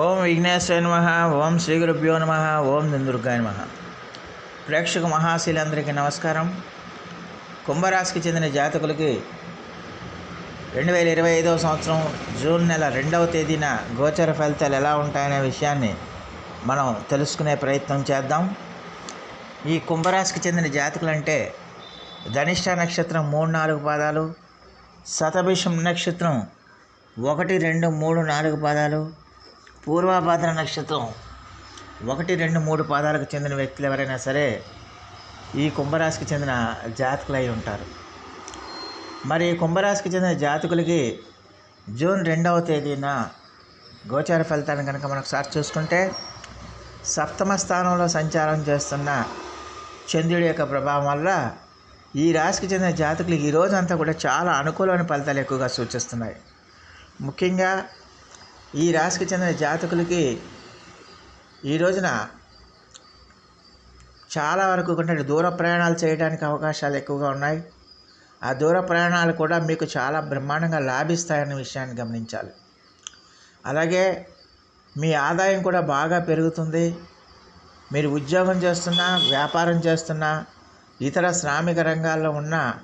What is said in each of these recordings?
ఓం విఘ్నేశ్వర నమ ఓం శ్రీ గురుభ్యో నమ ఓం దుర్గాయ నమ. ప్రేక్షక మహాశీలందరికీ నమస్కారం. కుంభరాశికి చెందిన జాతకులకి రెండు వేల ఇరవై ఐదవ సంవత్సరం జూన్ నెల రెండవ తేదీన గోచర ఫలితాలు ఎలా ఉంటాయనే విషయాన్ని మనం తెలుసుకునే ప్రయత్నం చేద్దాం. ఈ కుంభరాశికి చెందిన జాతకులు అంటే ధనిష్ట నక్షత్రం మూడు నాలుగు పాదాలు శతభిషం నక్షత్రం ఒకటి రెండు మూడు నాలుగు పాదాలు పూర్వాభాద్ర నక్షత్రం ఒకటి రెండు మూడు పాదాలకు చెందిన వ్యక్తులు ఎవరైనా సరే ఈ కుంభరాశికి చెందిన జాతకులు అయి ఉంటారు. మరి ఈ కుంభరాశికి చెందిన జాతకులకి జూన్ రెండవ తేదీన గోచార ఫలితాన్ని కనుక మనం ఒకసారి చూసుకుంటే సప్తమ స్థానంలో సంచారం చేస్తున్న చంద్రుడి యొక్క ప్రభావం వల్ల ఈ రాశికి చెందిన జాతకులు ఈ కూడా చాలా అనుకూలమైన ఫలితాలు ఎక్కువగా సూచిస్తున్నాయి. ముఖ్యంగా ఈ రాశికి చెందిన జాతకులకి ఈ రోజున చాలా వరకు కంటే దూర ప్రయాణాలు చేయడానికి అవకాశాలు ఎక్కువగా ఉన్నాయి. ఆ దూర ప్రయాణాలు కూడా మీకు చాలా బ్రహ్మాండంగా లాభిస్తాయన్న విషయాన్ని గమనించాలి. అలాగే మీ ఆదాయం కూడా బాగా పెరుగుతుంది. మీరు ఉద్యోగం చేస్తున్నా వ్యాపారం చేస్తున్నా ఇతర శ్రామిక రంగాల్లో ఉన్న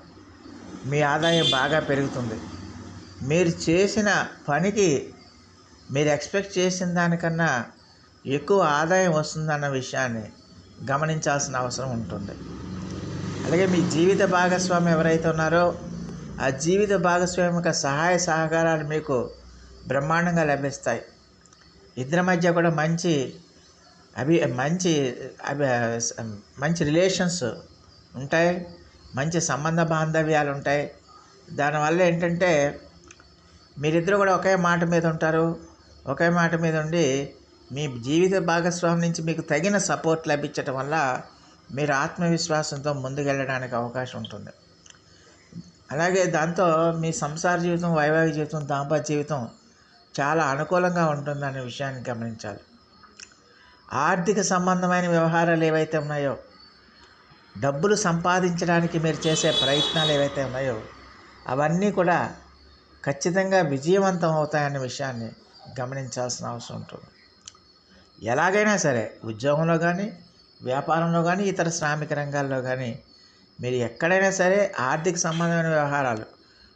మీ ఆదాయం బాగా పెరుగుతుంది. మీరు చేసిన పనికి మీరు ఎక్స్పెక్ట్ చేసిన దానికన్నా ఎక్కువ ఆదాయం వస్తుందన్న విషయాన్ని గమనించాల్సిన అవసరం ఉంటుంది. అలాగే మీ జీవిత భాగస్వామి ఎవరైతే ఉన్నారో ఆ జీవిత భాగస్వామి యొక్క సహాయ సహకారాలు మీకు బ్రహ్మాండంగా లభిస్తాయి. ఇద్దరి మధ్య కూడా మంచి అభి మంచి అభి మంచి రిలేషన్స్ ఉంటాయి. మంచి సంబంధ బాంధవ్యాలు ఉంటాయి. దానివల్ల ఏంటంటే మీరిద్దరు కూడా ఒకే మాట మీద ఉంటారు. ఒకే మాట మీద ఉండి మీ జీవిత భాగస్వామి నుంచి మీకు తగిన సపోర్ట్ లభించటం వల్ల మీరు ఆత్మవిశ్వాసంతో ముందుకెళ్ళడానికి అవకాశం ఉంటుంది. అలాగే దాంతో మీ సంసార జీవితం వైవాహిక జీవితం దాంపత్య జీవితం చాలా అనుకూలంగా ఉంటుందనే విషయాన్ని గమనించాలి. ఆర్థిక సంబంధమైన వ్యవహారాలు ఏవైతే ఉన్నాయో డబ్బులు సంపాదించడానికి మీరు చేసే ప్రయత్నాలు ఏవైతే ఉన్నాయో అవన్నీ కూడా ఖచ్చితంగా విజయవంతం అవుతాయనే విషయాన్ని గమనించాల్సిన అవసరం ఉంటుంది. ఎలాగైనా సరే ఉద్యోగంలో కానీ వ్యాపారంలో కానీ ఇతర శ్రామిక రంగాల్లో కానీ మీరు ఎక్కడైనా సరే ఆర్థిక సంబంధమైన వ్యవహారాలు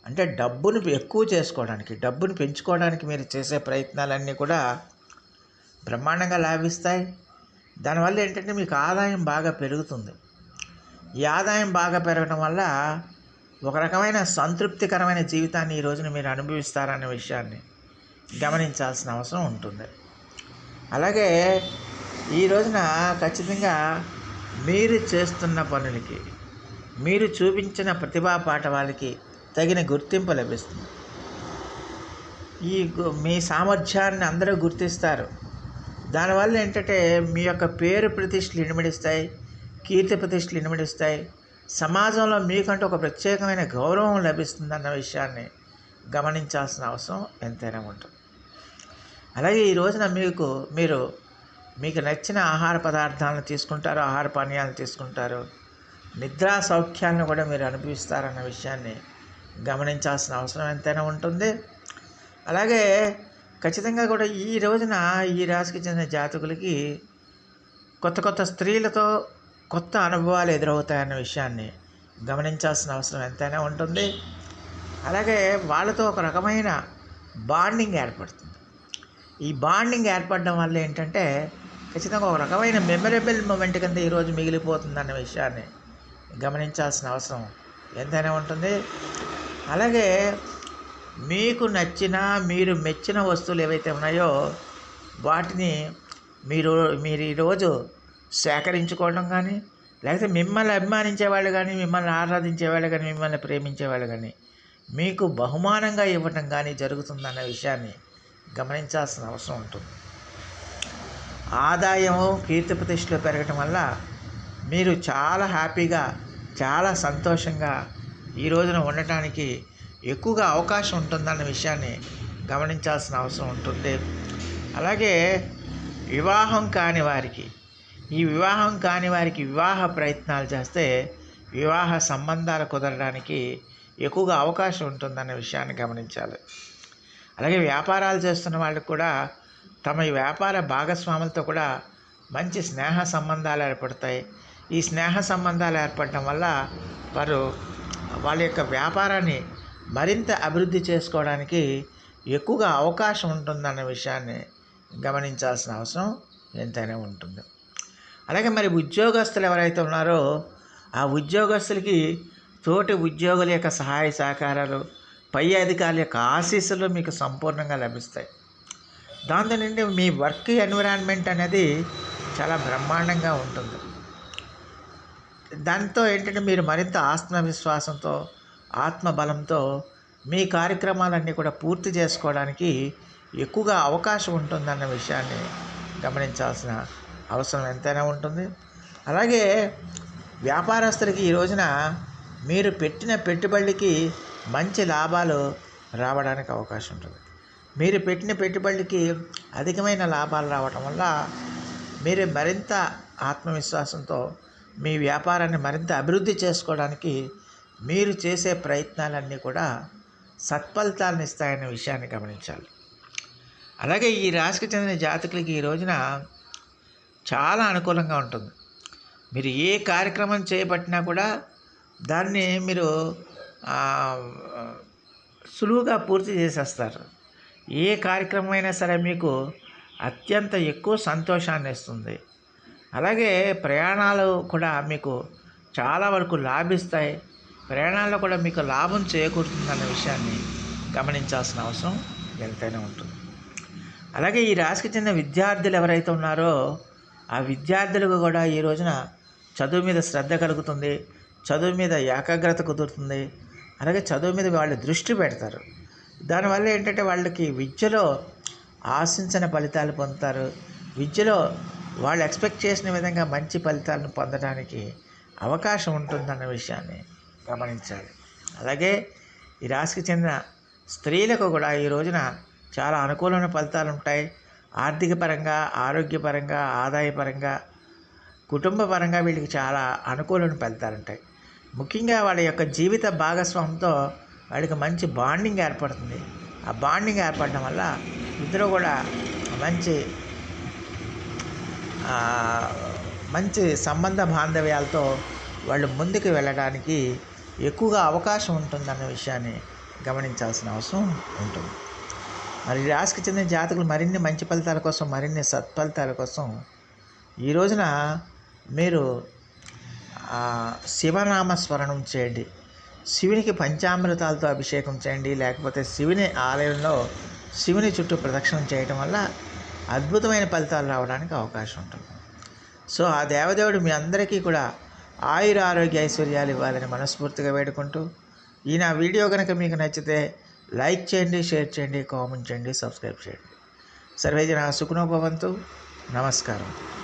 అంటే డబ్బును ఎక్కువ చేసుకోవడానికి డబ్బును పెంచుకోవడానికి మీరు చేసే ప్రయత్నాలన్నీ కూడా బ్రహ్మాండంగా లాభిస్తాయి. దానివల్ల ఏంటంటే మీకు ఆదాయం బాగా పెరుగుతుంది. ఈ ఆదాయం బాగా పెరగడం వల్ల ఒక రకమైన సంతృప్తికరమైన జీవితాన్ని ఈ రోజున మీరు అనుభవిస్తారనే విషయాన్ని గమనించాల్సిన అవసరం ఉంటుంది. అలాగే ఈ రోజున ఖచ్చితంగా మీరు చేస్తున్న పనులకి మీరు చూపించిన ప్రతిభా పాఠవాలకి తగిన గుర్తింపు లభిస్తుంది. ఈ మీ సామర్థ్యాన్ని అందరూ గుర్తిస్తారు. దానివల్ల ఏంటంటే మీ యొక్క పేరు ప్రతిష్టలు ఇనుమడిస్తాయి కీర్తి ప్రతిష్టలు ఇనుమడిస్తాయి. సమాజంలో మీకంటూ ఒక ప్రత్యేకమైన గౌరవం లభిస్తుందన్న విషయాన్ని గమనించాల్సిన అవసరం ఎంతైనా ఉంటుంది. అలాగే ఈ రోజున మీకు మీరు మీకు నచ్చిన ఆహార పదార్థాలను తీసుకుంటారు ఆహార పానీయాలను తీసుకుంటారు. నిద్రా సౌఖ్యాలను కూడా మీరు అనుభవిస్తారన్న విషయాన్ని గమనించాల్సిన అవసరం ఎంతైనా ఉంటుంది. అలాగే ఖచ్చితంగా కూడా ఈ రోజున ఈ రాశికి చెందిన జాతకులకి కొత్త కొత్త స్త్రీలతో కొత్త అనుభవాలు ఎదురవుతాయన్న విషయాన్ని గమనించాల్సిన అవసరం ఎంతైనా ఉంటుంది. అలాగే వాళ్ళతో ఒక రకమైన బాండింగ్ ఏర్పడుతుంది. ఈ బాండింగ్ ఏర్పడడం వల్ల ఏంటంటే ఖచ్చితంగా ఒక రకమైన మెమరబుల్ మూమెంట్ కింద ఈరోజు మిగిలిపోతుందన్న విషయాన్ని గమనించాల్సిన అవసరం ఎంతైనా ఉంటుంది. అలాగే మీకు నచ్చిన మీరు మెచ్చిన వస్తువులు ఏవైతే ఉన్నాయో వాటిని మీరు మీరు ఈరోజు సేకరించుకోవడం కానీ లేకపోతే మిమ్మల్ని అభిమానించే వాళ్ళు కానీ మిమ్మల్ని ఆరాధించే వాళ్ళు కానీ మిమ్మల్ని ప్రేమించే వాళ్ళు కానీ మీకు బహుమానంగా ఇవ్వటం కానీ జరుగుతుందన్న విషయాన్ని గమనించాల్సిన అవసరం ఉంటుంది. ఆదాయము కీర్తి ప్రతిష్టలు పెరగటం వల్ల మీరు చాలా హ్యాపీగా చాలా సంతోషంగా ఈ రోజున ఉండటానికి ఎక్కువగా అవకాశం ఉంటుందన్న విషయాన్ని గమనించాల్సిన అవసరం ఉంటుంది. అలాగే వివాహం కాని వారికి ఈ వివాహం కాని వారికి వివాహ ప్రయత్నాలు చేస్తే వివాహ సంబంధాలు కుదరడానికి ఎక్కువగా అవకాశం ఉంటుందన్న విషయాన్ని గమనించాలి. అలాగే వ్యాపారాలు చేస్తున్న వాళ్ళకి కూడా తమ ఈ వ్యాపార భాగస్వాములతో కూడా మంచి స్నేహ సంబంధాలు ఏర్పడతాయి. ఈ స్నేహ సంబంధాలు ఏర్పడటం వల్ల వారు వాళ్ళ యొక్క వ్యాపారాన్ని మరింత అభివృద్ధి చేసుకోవడానికి ఎక్కువగా అవకాశం ఉంటుందన్న విషయాన్ని గమనించాల్సిన అవసరం ఎంతైనా ఉంటుంది. అలాగే మరి ఉద్యోగస్తులు ఎవరైతే ఉన్నారో ఆ ఉద్యోగస్తులకి తోటి ఉద్యోగుల యొక్క సహాయ సహకారాలు పై అధికారుల యొక్క ఆశీస్సులు మీకు సంపూర్ణంగా లభిస్తాయి. దాంతో నుండి మీ వర్క్ ఎన్విరాన్మెంట్ అనేది చాలా బ్రహ్మాండంగా ఉంటుంది. దాంతో ఏంటంటే మీరు మరింత ఆత్మవిశ్వాసంతో ఆత్మబలంతో మీ కార్యక్రమాలన్నీ కూడా పూర్తి చేసుకోవడానికి ఎక్కువగా అవకాశం ఉంటుందన్న విషయాన్ని గమనించాల్సిన అవసరం ఎంతైనా ఉంటుంది. అలాగే వ్యాపారస్తులకి ఈ రోజున మీరు పెట్టిన పెట్టుబడికి మంచి లాభాలు రావడానికి అవకాశం ఉంటుంది. మీరు పెట్టిన పెట్టుబడికి అధికమైన లాభాలు రావటం వల్ల మీరు మరింత ఆత్మవిశ్వాసంతో మీ వ్యాపారాన్ని మరింత అభివృద్ధి చేసుకోవడానికి మీరు చేసే ప్రయత్నాలన్నీ కూడా సత్ఫలితాలను ఇస్తాయనే విషయాన్ని గమనించాలి. అలాగే ఈ రాశికి చెందిన జాతకులకి ఈ రోజున చాలా అనుకూలంగా ఉంటుంది. మీరు ఏ కార్యక్రమం చేపట్టినా కూడా దాన్ని మీరు సులువుగా పూర్తి చేసేస్తారు. ఏ కార్యక్రమం అయినా సరే మీకు అత్యంత ఎక్కువ సంతోషాన్ని ఇస్తుంది. అలాగే ప్రయాణాలు కూడా మీకు చాలా వరకు లాభిస్తాయి. ప్రయాణాల్లో కూడా మీకు లాభం చేకూరుతుందన్న విషయాన్ని గమనించాల్సిన అవసరం ఎంతైనా ఉంటుంది. అలాగే ఈ రాశికి చెందిన విద్యార్థులు ఎవరైతే ఉన్నారో ఆ విద్యార్థులకు కూడా ఈ రోజున చదువు మీద శ్రద్ధ కలుగుతుంది. చదువు మీద ఏకాగ్రత కుదురుతుంది. అలాగే చదువు మీద వాళ్ళు దృష్టి పెడతారు. దానివల్ల ఏంటంటే వాళ్ళకి విద్యలో ఆశించిన ఫలితాలు పొందుతారు. విద్యలో వాళ్ళు ఎక్స్పెక్ట్ చేసిన విధంగా మంచి ఫలితాలను పొందడానికి అవకాశం ఉంటుందన్న విషయాన్ని గమనించాలి. అలాగే ఈ రాశికి చెందిన స్త్రీలకు కూడా ఈ రోజున చాలా అనుకూలమైన ఫలితాలు ఉంటాయి. ఆర్థిక పరంగా ఆరోగ్యపరంగా ఆదాయపరంగా కుటుంబపరంగా వీళ్ళకి చాలా అనుకూలమైన ఫలితాలు ఉంటాయి. ముఖ్యంగా వాళ్ళ యొక్క జీవిత భాగస్వామితో వాళ్ళకి మంచి బాండింగ్ ఏర్పడుతుంది. ఆ బాండింగ్ ఏర్పడడం వల్ల ఇద్దరు కూడా మంచి మంచి సంబంధ బాంధవ్యాలతో వాళ్ళు ముందుకు వెళ్ళడానికి ఎక్కువగా అవకాశం ఉంటుందన్న విషయాన్ని గమనించాల్సిన అవసరం ఉంటుంది. మరి రాశికి చెందిన జాతకులు మరిన్ని మంచి ఫలితాల కోసం మరిన్ని సత్ఫలితాల కోసం ఈ రోజున మీరు శివనామస్మరణం శివనామ స్మరణం చేయండి. శివునికి పంచామృతాలతో అభిషేకం చేయండి. లేకపోతే శివుని ఆలయంలో శివుని చుట్టూ ప్రదక్షిణం చేయటం వల్ల అద్భుతమైన ఫలితాలు రావడానికి అవకాశం ఉంటుంది. సో ఆ దేవదేవుడు మీ అందరికీ కూడా ఆయుర ఆరోగ్య ఐశ్వర్యాలు ఇవ్వాలని మనస్ఫూర్తిగా వేడుకుంటూ ఈ నా వీడియో కనుక మీకు నచ్చితే లైక్ చేయండి షేర్ చేయండి కామెంట్ చేయండి సబ్స్క్రైబ్ చేయండి. సర్వేజన సుఖనోభవంతు నమస్కారం.